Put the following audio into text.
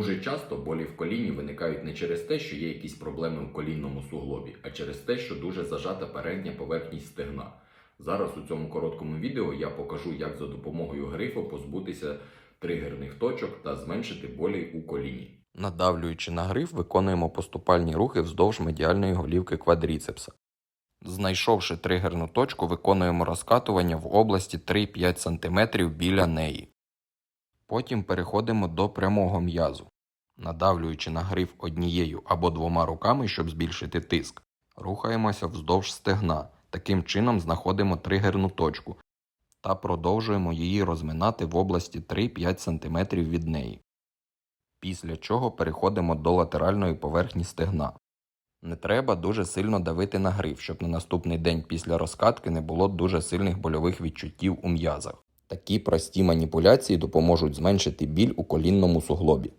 Дуже часто болі в коліні виникають не через те, що є якісь проблеми в колінному суглобі, а через те, що дуже зажата передня поверхність стегна. Зараз у цьому короткому відео я покажу, як за допомогою грифу позбутися тригерних точок та зменшити болі у коліні. Надавлюючи на гриф, виконуємо поступальні рухи вздовж медіальної голівки квадріцепса. Знайшовши тригерну точку, виконуємо розкатування в області 3-5 см біля неї. Потім переходимо до прямого м'язу, надавлюючи на гриф однією або двома руками, щоб збільшити тиск. Рухаємося вздовж стегна. Таким чином знаходимо тригерну точку та продовжуємо її розминати в області 3-5 см від неї. Після чого переходимо до латеральної поверхні стегна. Не треба дуже сильно давити на гриф, щоб на наступний день після розкатки не було дуже сильних больових відчуттів у м'язах. Такі прості маніпуляції допоможуть зменшити біль у колінному суглобі.